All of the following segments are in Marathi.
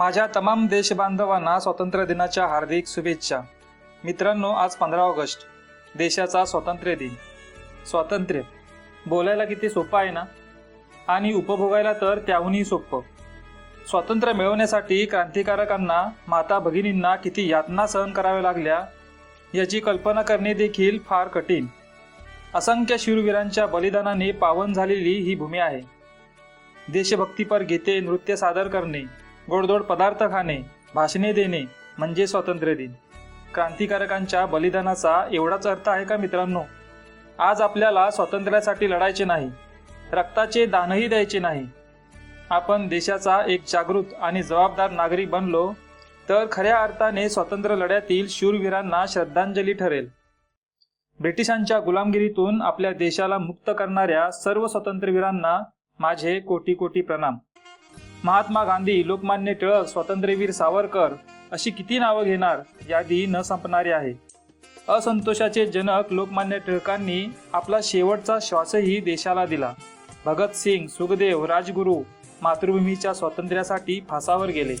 माझ्या तमाम देशबांधवांना स्वातंत्र्य दिनाच्या हार्दिक शुभेच्छा. मित्रांनो आज पंधरा ऑगस्ट देशाचा स्वातंत्र्य दिन. स्वातंत्र्य. बोलायला किती सोपं आहे ना? आणि उपभोगायला तर त्याहूनही सोपं. स्वातंत्र्य मिळवण्यासाठी क्रांतिकारकांना माता भगिनींना किती यातना सहन कराव्या लागल्या याची कल्पना करणे देखील फार कठीण. असंख्य शूरवीरांच्या बलिदानाने पावन झालेली ही भूमी आहे. देशभक्तीपर गीते नृत्य सादर करणे. गोडधोड पदार्थ खाणे भाषणे देणे म्हणजे स्वातंत्र्य दिन. क्रांतिकारकांच्या बलिदानाचा एवढाच अर्थ आहे का मित्रांनो? आज आपल्याला स्वातंत्र्यासाठी लढायचे नाही रक्ताचे दानही द्यायचे नाही. आपण देशाचा एक जागृत आणि जबाबदार नागरिक बनलो तर खऱ्या अर्थाने स्वातंत्र्य लढ्यातील शूरवीरांना श्रद्धांजली ठरेल. ब्रिटिशांच्या गुलामगिरीतून आपल्या देशाला मुक्त करणाऱ्या सर्व स्वातंत्र्यवीरांना माझे कोटी कोटी प्रणाम. महात्मा गांधी लोकमान्य टिळक स्वातंत्र्यवीर सावरकर अशी किती नावं घेणार यादी न संपणारी आहे. असंतोषाचे जनक लोकमान्य टिळकांनी आपला शेवटचा श्वासही देशाला दिला. भगतसिंग सुखदेव राजगुरू मातृभूमीच्या स्वातंत्र्यासाठी फासावर गेले.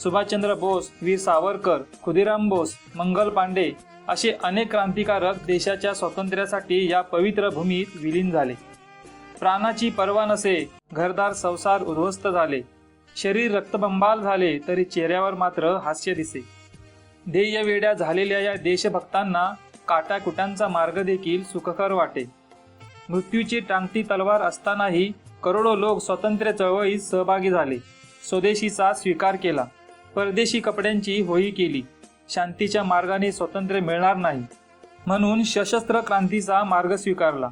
सुभाषचंद्र बोस वीर सावरकर खुदिराम बोस मंगल पांडे असे अनेक क्रांतिकारक देशाच्या स्वातंत्र्यासाठी या पवित्र भूमीत विलीन झाले. प्राणाची पर्वा नसे घरदार संसार उद्ध्वस्त झाले. शरीर रक्तबंबाल झाले तरी चेहऱ्यावर मात्र हास्य दिसे. ध्येय वेड्या झालेल्या या देशभक्तांना काटाकुटांचा मार्ग देखील सुखकर वाटे. मृत्यूची टांगती तलवार असतानाही करोडो लोक स्वातंत्र्य चळवळीत सहभागी झाले. स्वदेशीचा स्वीकार केला. परदेशी कपड्यांची होळी केली. शांतीच्या मार्गाने स्वातंत्र्य मिळणार नाही. म्हणून सशस्त्र क्रांतीचा मार्ग स्वीकारला.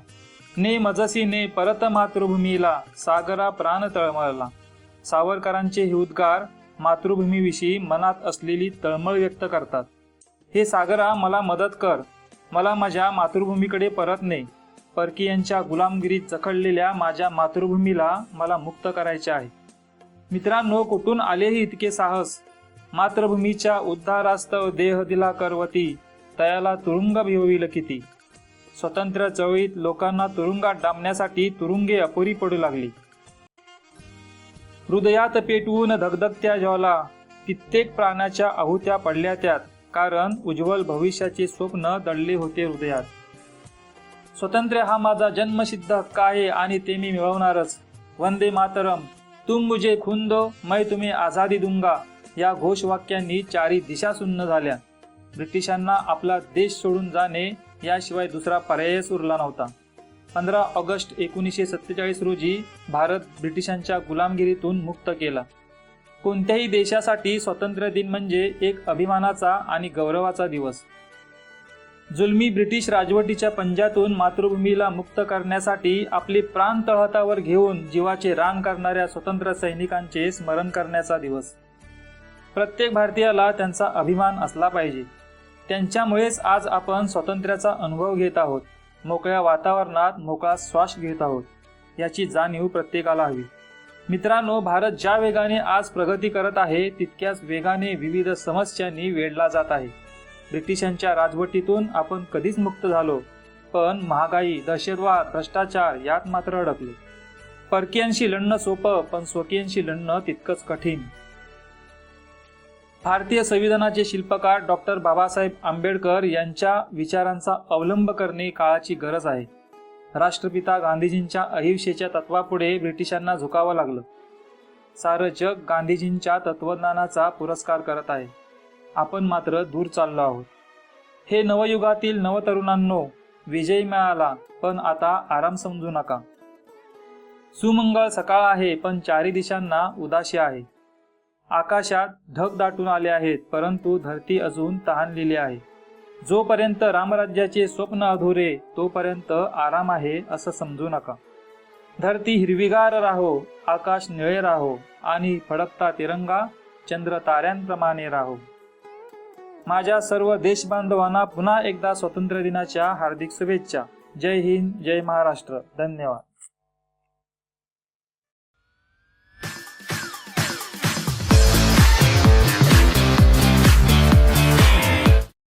ने मजसी ने परत मातृभूमीला सागरा प्राण तळमळला. सावरकरांचे हे उद्गार मातृभूमीविषयी मनात असलेली तळमळ व्यक्त करतात. हे सागरा मला मदत कर. मला माझ्या मातृभूमीकडे परत ने. परकीयांच्या गुलामगिरीत जखडलेल्या माझ्या मातृभूमीला मला मुक्त करायचे आहे. मित्रांनो कुठून आलेही इतके साहस? मातृभूमीच्या उद्धारास्तव देह दिला करवती तयाला तुरुंग भिवविल किती? स्वतंत्र चळवळीत लोकांना तुरुंगात डांबण्यासाठी तुरुंगे अपुरी पडू लागली. हृदयात पेटवून धगधगत्या ज्वाला कित्येक प्राण्याच्या आहुत्या पडल्या त्यात कारण उज्ज्वल भविष्याचे स्वप्न दडले होते हृदयात. स्वतंत्र हा माझा जन्मसिद्ध हक्क आहे आणि ते मी मिळवणारच. वंदे मातरम. तुम मुझे खून दो मै तुम्ही आझादी दूंगा. या घोषवाक्यांनी चारी दिशा सुन्न झाल्या. ब्रिटिशांना आपला देश सोडून जाणे याशिवाय दुसरा पर्यायच उरला नव्हता. पंधरा ऑगस्ट एकोणीसशे सत्तेचाळीस रोजी भारत ब्रिटिशांच्या गुलामगिरीतून मुक्त केला. कोणत्याही देशासाठी स्वातंत्र्य दिन म्हणजे एक अभिमानाचा आणि गौरवाचा दिवस. जुलमी ब्रिटिश राजवटीच्या पंजातून मातृभूमीला मुक्त करण्यासाठी आपले प्राण तळहातावर घेऊन जीवाचे रान करणाऱ्या स्वतंत्र सैनिकांचे स्मरण करण्याचा दिवस. प्रत्येक भारतीयाला त्यांचा अभिमान असला पाहिजे. त्यांच्यामुळेच आज आपण स्वातंत्र्याचा अनुभव घेत आहोत. मोकळ्या वातावरणात मोकळा श्वास घेत आहोत. याची जाणीव प्रत्येकाला हवी. मित्रांनो भारत ज्या वेगाने आज प्रगती करत आहे तितक्याच वेगाने विविध समस्यांनी वेढला जात आहे. ब्रिटिशांच्या राजवटीतून आपण कधीच मुक्त झालो पण महागाई दहशतवाद भ्रष्टाचार यात मात्र अडकले. परकीयांशी लढणं सोपं पण स्वकीयांशी लढणं तितकंच कठीण. भारतीय संविधानाचे शिल्पकार डॉक्टर बाबासाहेब आंबेडकर यांच्या विचारांचा अवलंब करणे काळाची गरज आहे. राष्ट्रपिता गांधीजींच्या अहिंसेच्या तत्वापुढे ब्रिटिशांना झुकावं लागलं. सारं जग गांधीजींच्या तत्वज्ञानाचा पुरस्कार करत आहे. आपण मात्र दूर चाललो आहोत. हे नवयुगातील नवतरुणांनो विजय मिळाला पण आता आराम समजू नका. सुमंगळ सकाळ आहे पण चारी दिशांना उदाशी आहे. आकाशात ढग दाटून आले आहेत परंतु धरती अजून तहानलेली आहे. जोपर्यंत रामराज्याचे स्वप्न अधुरे तोपर्यंत आराम आहे असं समजू नका. धरती हिरवीगार राहो आकाश निळे राहो आणि फडकता तिरंगा चंद्र ताऱ्यांप्रमाणे राहो. माझ्या सर्व देशबांधवांना पुन्हा एकदा स्वातंत्र्य दिनाच्या हार्दिक शुभेच्छा. जय हिंद जय महाराष्ट्र. धन्यवाद.